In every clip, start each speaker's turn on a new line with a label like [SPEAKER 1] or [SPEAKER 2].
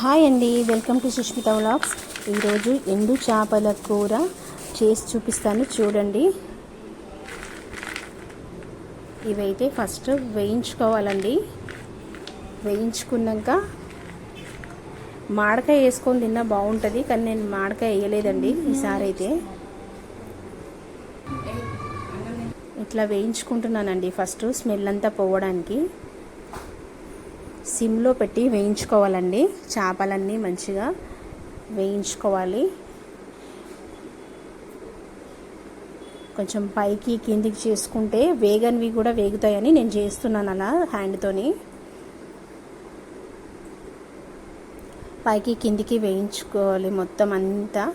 [SPEAKER 1] Hi అండి welcome to Sushmita vlogs. ఈరోజు ఎండు చేపల కూర చేసి చూపిస్తాను చూడండి. ఇవైతే ఫస్ట్ వేయించుకోవాలండి. వేయించుకున్నాక మాడకాయ వేసుకొని తిన్నా బాగుంటుంది కానీ నేను మాడకాయ వేయలేదండి ఈసారి అయితే. ఇట్లా వేయించుకుంటున్నానండి ఫస్ట్ స్మెల్ అంతా పోవడానికి. సిమ్లో పెట్టి వేయించుకోవాలండి. చేపలన్నీ మంచిగా వేయించుకోవాలి. కొంచెం పైకి కిందికి చేసుకుంటే వేగన్వి కూడా వేగుతాయని నేను చేస్తున్నాను అలా హ్యాండ్తోని. పైకి కిందికి వేయించుకోవాలి మొత్తం అంతా.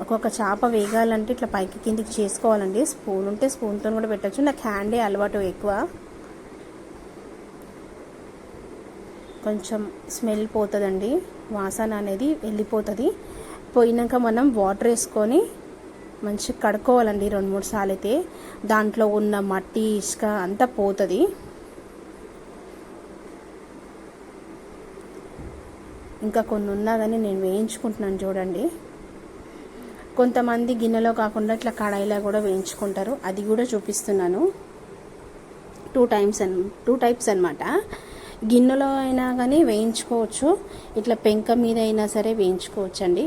[SPEAKER 1] ఒక్కొక్క చేప వేగాలంటే ఇట్లా పైకి కిందికి చేసుకోవాలండి. స్పూన్ ఉంటే స్పూన్తో కూడా పెట్టచ్చు. నాకు హ్యాండే అలవాటు ఎక్కువ. కొంచెం స్మెల్ పోతుందండి. వాసన అనేది వెళ్ళిపోతుంది. పోయినాక మనం వాటర్ వేసుకొని మంచిగా కడుక్కోవాలండి రెండు మూడు సార్లు అయితే. దాంట్లో ఉన్న మట్టి ఇసుక అంతా పోతుంది. ఇంకా కొన్ని ఉన్నా కానీ నేను వేయించుకుంటున్నాను చూడండి. కొంతమంది గిన్నెలో కాకుండా ఇట్లా కడాయిలో కూడా వేయించుకుంటారు. అది కూడా చూపిస్తున్నాను. టూ టైమ్స్ అన్ టూ టైప్స్ అనమాట గిన్నెలో అయినా కానీ వేయించుకోవచ్చు. ఇట్లా పెంక మీద అయినా సరే వేయించుకోవచ్చు అండి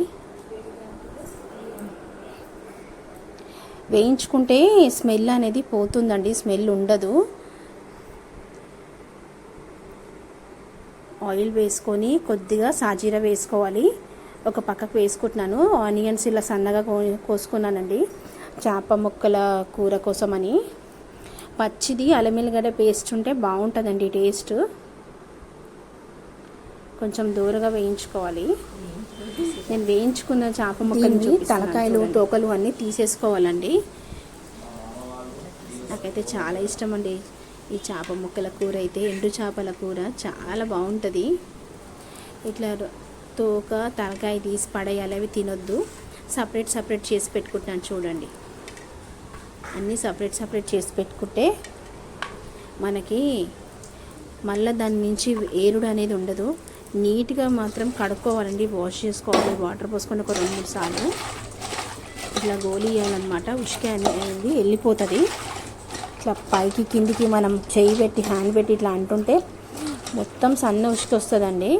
[SPEAKER 1] వేయించుకుంటే స్మెల్ అనేది పోతుందండి స్మెల్ ఉండదు. ఆయిల్ వేసుకొని కొద్దిగా సాజీరా వేసుకోవాలి. ఒక పక్కకు వేసుకుంటున్నాను. ఆనియన్స్ ఇలా సన్నగా కోసుకున్నానండి. చేప ముక్కల కూర కోసమని. పచ్చిది అల్లమిల్లిగడ్డ పేస్ట్ ఉంటే బాగుంటుందండి టేస్ట్. కొంచెం దూరగా వేయించుకోవాలి. నేను వేయించుకున్న చేప ముక్కలు తలకాయలు తోకలు అన్నీ తీసేసుకోవాలండి. నాకైతే చాలా ఇష్టం అండి ఈ చేప ముక్కల కూర అయితే ఎండు చేపల కూర చాలా బాగుంటుంది. ఇట్లా తోక తలకాయ తీసి పడేయాలి అవి తినొద్దు. సపరేట్ సపరేట్ చేసి పెట్టుకుంటున్నాను చూడండి. అన్నీ సపరేట్ సపరేట్ చేసి పెట్టుకుంటే మనకి మళ్ళీ దాని నుంచి ఏరుడు అనేది ఉండదు. నీట్గా మాత్రం కడుక్కోవాలండి వాష్ చేసుకోవాలి వాటర్ పోసుకొని ఒక రెండు మూడు సార్లు. ఇట్లా గోలి వేయాలన్నమాట ఉష్క అనేది వెళ్ళిపోతుంది. ఇట్లా పైకి కిందికి మనం చేయి పెట్టి హ్యాండ్ పెట్టి ఇట్లా అంటుంటే మొత్తం సన్న ఉష్క వస్తుందండి.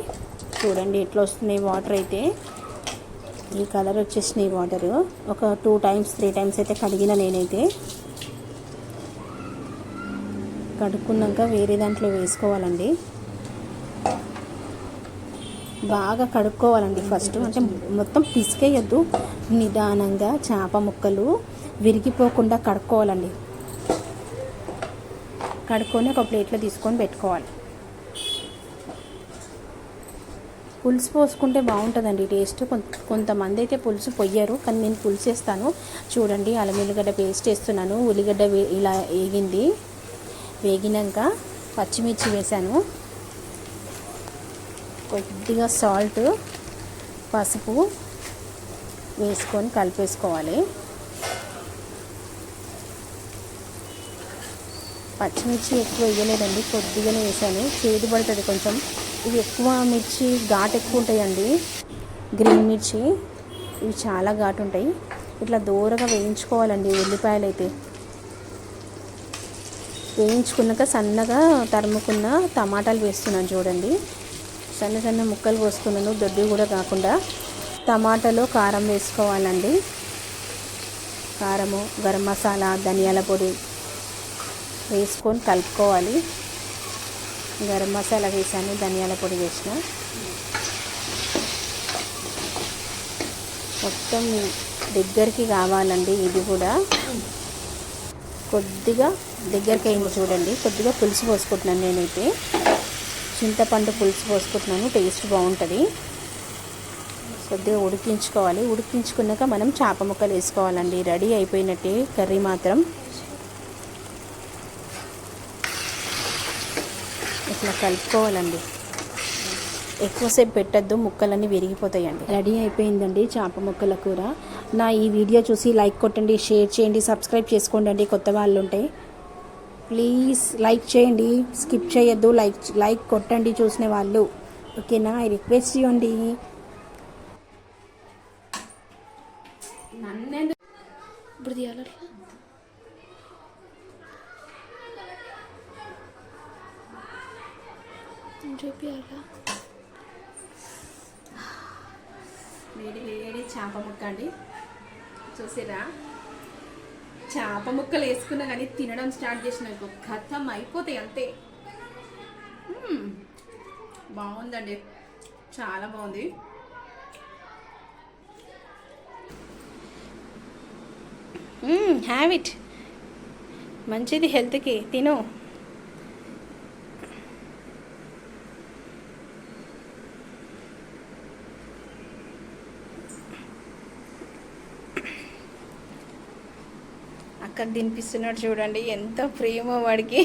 [SPEAKER 1] చూడండి ఎట్లా వస్తున్నాయి వాటర్ అయితే. ఈ కలర్ వచ్చేసినాయి వాటర్. ఒక టూ టైమ్స్ త్రీ టైమ్స్ అయితే కడిగిన నేనైతే. కడుక్కున్నాక వేరే దాంట్లో వేసుకోవాలండి. బాగా కడుక్కోవాలండి ఫస్ట్. అంటే మొత్తం పిసికేయద్దు. నిదానంగా చేప ముక్కలు విరిగిపోకుండా కడుక్కోవాలండి. కడుక్కొని ఒక ప్లేట్లో తీసుకొని పెట్టుకోవాలి. పులుసు పోసుకుంటే బాగుంటుందండి టేస్ట్. కొంతమంది అయితే పులుసు పొయ్యరు కానీ నేను పులుసు వేస్తాను. చూడండి అల్లం ఉల్లిగడ్డ పేస్ట్ వేస్తున్నాను. ఉల్లిగడ్డ ఇలా వేగింది. వేగినాక పచ్చిమిర్చి వేసాను కొద్దిగా సాల్ట్ పసుపు వేసుకొని కలిపేసుకోవాలి. పచ్చిమిర్చి ఎక్కువ వేయలేదండి కొద్దిగానే వేసాను. చేదు పడుతుంది కొంచెం. ఇవి ఎక్కువ మిర్చి ఘాటు ఎక్కువ ఉంటాయండి. గ్రీన్ మిర్చి ఇవి చాలా ఘాటు ఉంటాయి. ఇట్లా దూరగా వేయించుకోవాలండి ఉల్లిపాయలు అయితే వేయించుకున్నాక సన్నగా తరుముకున్న టమాటాలు వేస్తున్నాను చూడండి. సన్న సన్న ముక్కలు పోసుకున్నాను దొడ్డి కూడా కాకుండా. టమాటాలో కారం వేసుకోవాలండి. కారము గరం మసాలా ధనియాల పొడి వేసుకొని కలుపుకోవాలి. గరం మసాలా వేసాను ధనియాల పొడి వేసిన. మొత్తం దగ్గరికి కావాలండి ఇది కూడా. కొద్దిగా దగ్గరికి అయింది చూడండి కొద్దిగా పులుసు పోసుకుంటున్నాను నేనైతే. చింతపండు పులుసు పోసుకుంటున్నాను టేస్ట్ బాగుంటుంది. కొద్దిగా ఉడికించుకోవాలి. ఉడికించుకున్నాక మనం చేప ముక్కలు వేసుకోవాలండి. రెడీ అయిపోయినట్టే కర్రీ మాత్రం. ఇట్లా కలుపుకోవాలండి. ఎక్కువసేపు పెట్టద్దు ముక్కలన్నీ విరిగిపోతాయండి. రెడీ అయిపోయిందండి చేప ముక్కల కూర. నా ఈ వీడియో చూసి లైక్ కొట్టండి షేర్ చేయండి సబ్స్క్రైబ్ చేసుకోండి కొత్త వాళ్ళు ఉంటాయి ప్లీజ్ లైక్ చేయండి స్కిప్ చేయొద్దు లైక్ లైక్ కొట్టండి చూసిన వాళ్ళు. ఓకేనా? ఐ రిక్వెస్ట్ చేయండి
[SPEAKER 2] ఇప్పుడు తీయాలి చూపియాలా?
[SPEAKER 1] వేడి వేడి చేప ముక్క అండి చూసిరా చేప ముక్కలు వేసుకున్నా కానీ తినడం స్టార్ట్ చేసిన కథం అయిపోతాయి అంతే. బాగుందండి. చాలా బాగుంది. హ్యావ్ ఇట్ మంచిది హెల్త్కి తిను. అక్కకు తినిపిస్తున్నాడు చూడండి ఎంత ప్రేమ వాడికి.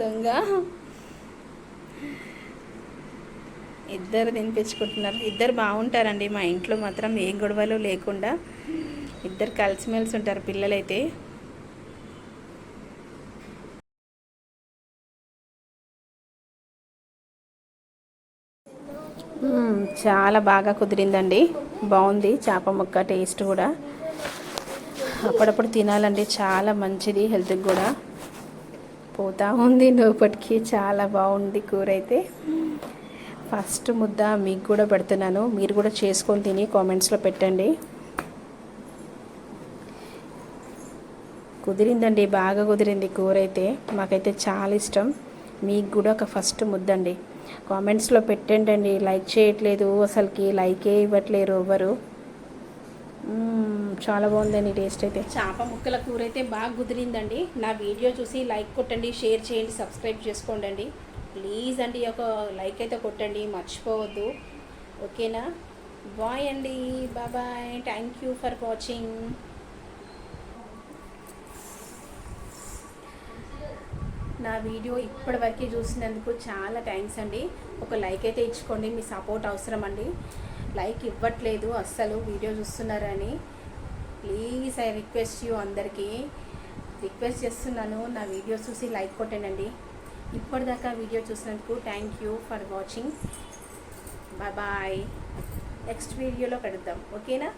[SPEAKER 1] దొంగ. ఇద్దరు తినిపించుకుంటున్నారు. ఇద్దరు బాగుంటారండి మా ఇంట్లో మాత్రం ఏ గొడవలు లేకుండా. ఇద్దరు కలిసిమెలిసి ఉంటారు పిల్లలైతే. చాలా బాగా కుదిరిందండి. బాగుంది చేప ముక్క టేస్ట్ కూడా. అప్పుడప్పుడు తినాలండి చాలా మంచిది హెల్త్కి కూడా. పోతా ఉంది నోపటికి చాలా బాగుంది కూర అయితే. ఫస్ట్ ముద్ద మీకు కూడా పెడుతున్నాను. మీరు కూడా చేసుకొని తిని కామెంట్స్లో పెట్టండి. కుదిరిందండి బాగా కుదిరింది కూర అయితే. మాకైతే చాలా ఇష్టం. మీకు కూడా ఒక ఫస్ట్ ముద్దండి కామెంట్స్లో పెట్టండి లైక్ చేయట్లేదు అసలుకి లైకే ఇవ్వట్లేరు ఎవరు చాలా బాగుందండి టేస్ట్ అయితే. చేప ముక్కల కూర అయితే బాగా కుదిరిందండి. నా వీడియో చూసి లైక్ కొట్టండి షేర్ చేయండి సబ్స్క్రైబ్ చేసుకోండి ప్లీజ్ అండి ఒక లైక్ అయితే కొట్టండి మర్చిపోవద్దు. ఓకేనా? బాయ్ అండి బాబాయ్. థ్యాంక్ యూ ఫర్ వాచింగ్ నా వీడియో ఇప్పటివరకు చూసినందుకు చాలా థ్యాంక్స్ అండి. ఒక లైక్ అయితే ఇచ్చుకోండి మీ సపోర్ట్ అవసరం అండి లైక్ ఇవ్వట్లేదు అస్సలు వీడియో చూస్తున్నారని. ప్లీజ్ ఐ రిక్వెస్ట్ యూ అందరికీ. రిక్వెస్ట్ చేస్తున్నాను నా వీడియో చూసి లైక్ కొట్టండి ఇప్పటిదాకా వీడియో చూసినందుకు thank you for watching. Bye bye. Next వీడియోలో కలుద్దాం. ఓకేనా?